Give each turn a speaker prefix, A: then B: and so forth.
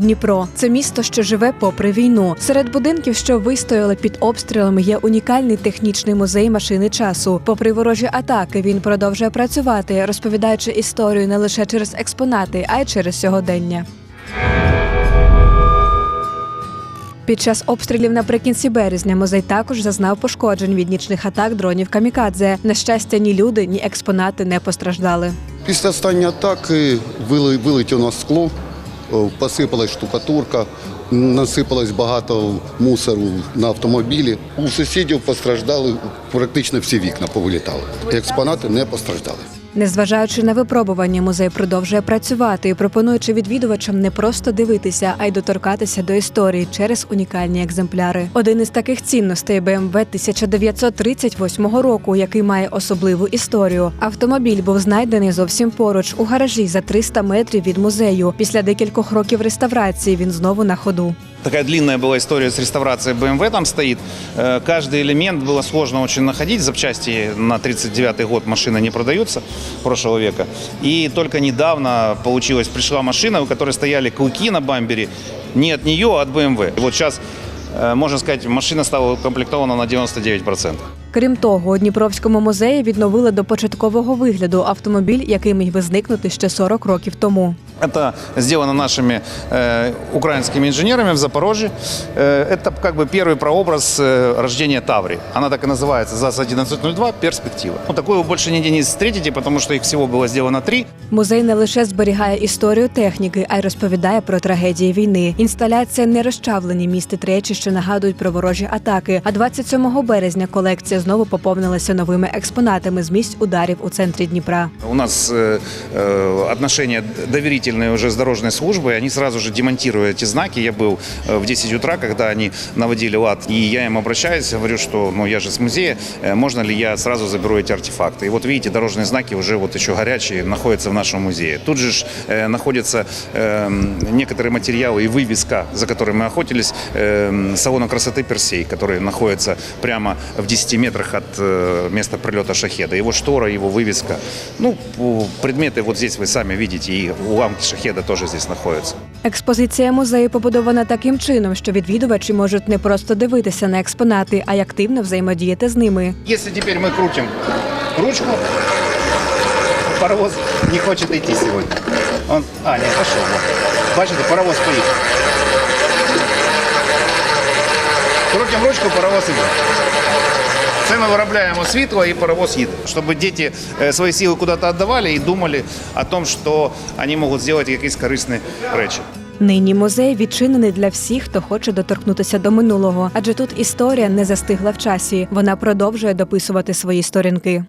A: Дніпро це місто, що живе попри війну. Серед будинків, що вистояли під обстрілами, є унікальний технічний музей машини часу. Попри ворожі атаки, він продовжує працювати, розповідаючи історію не лише через експонати, а й через сьогодення. Під час обстрілів наприкінці березня музей також зазнав пошкоджень від нічних атак дронів камікадзе. На щастя, ні люди, ні експонати не постраждали.
B: Після останньої атаки вилетіло на скло, посипалась штукатурка, насипалось багато мусору на автомобілі. У сусідів постраждали практично всі вікна повилітали. Експонати не постраждали.
A: Незважаючи на випробування, музей продовжує працювати, і пропонуючи відвідувачам не просто дивитися, а й доторкатися до історії через унікальні екземпляри. Один із таких цінностей BMW 1938 року, який має особливу історію. Автомобіль був знайдений зовсім поруч у гаражі за 300 метрів від музею. Після декількох років реставрації він знову на ходу.
C: Такая длинная была история с реставрацией BMW там стоит. Э, Каждый элемент было сложно очень находить. Запчасти на 39 год машины не продаются прошлого века. И только недавно получилось, пришла машина, у которой стояли клыки на бампере. Не от нее, а от BMW. И вот сейчас, э, можно сказать, машина стала укомплектована на 99%.
A: Крім того, у Дніпровському музеї відновили до початкового вигляду автомобіль, який міг би зникнути ще 40 років тому.
C: Это сделано нашими э, украинскими инженерами в Запорожье. Э, это как бы первый прообраз э, рождения Таври. Она так и называется ЗАЗ-1102 «Перспектива». Ну, такой вы больше нигде не встретите, потому что их всего было сделано три.
A: Музей не лише зберігає історію техніки, а й розповідає про трагедії війни. Інсталяція не розчавлені містить речі, що нагадують про ворожі атаки. А 27 березня колекція знову поповнилася новими експонатами з місць ударів у центрі Дніпра.
C: У нас э, э, отношения доверительные уже с дорожной службой. Они сразу же демонтируют эти знаки. Я был э, в 10 утра, когда они наводили лад. И я им обращаюсь, говорю, что ну, я же с музея, э, можно ли я сразу заберу эти артефакты. И вот видите, дорожные знаки уже вот еще горячие находятся в нашем музее. Тут же ж, э, находятся э, некоторые материалы и вывеска, за которой мы охотились, э, салона красоты Персей, который находится прямо в 10 метрах от э, места прилета шахеда. Его штора, его вывеска. Ну, у- предметы вот здесь вы сами видите, и уламки шахеда тоже здесь находятся.
A: Експозиція музею побудована таким чином, що відвідувачі можуть не просто дивитися на експонати, а й активно взаємодіяти з ними.
C: Если теперь мы крутим ручку, паровоз не хочет идти сегодня. Он, а, не, пошел. Вот. Бачите, паровоз поехал. Крутим ручку, паровоз идет. Це ми виробляємо світло і паровоз їде. Щоб діти е, свої сили куди-то віддавали і думали о том, що вони можуть зробити якісь корисні речі.
A: Нині музей відчинений для всіх, хто хоче доторкнутися до минулого, адже тут історія не застигла в часі. Вона продовжує дописувати свої сторінки.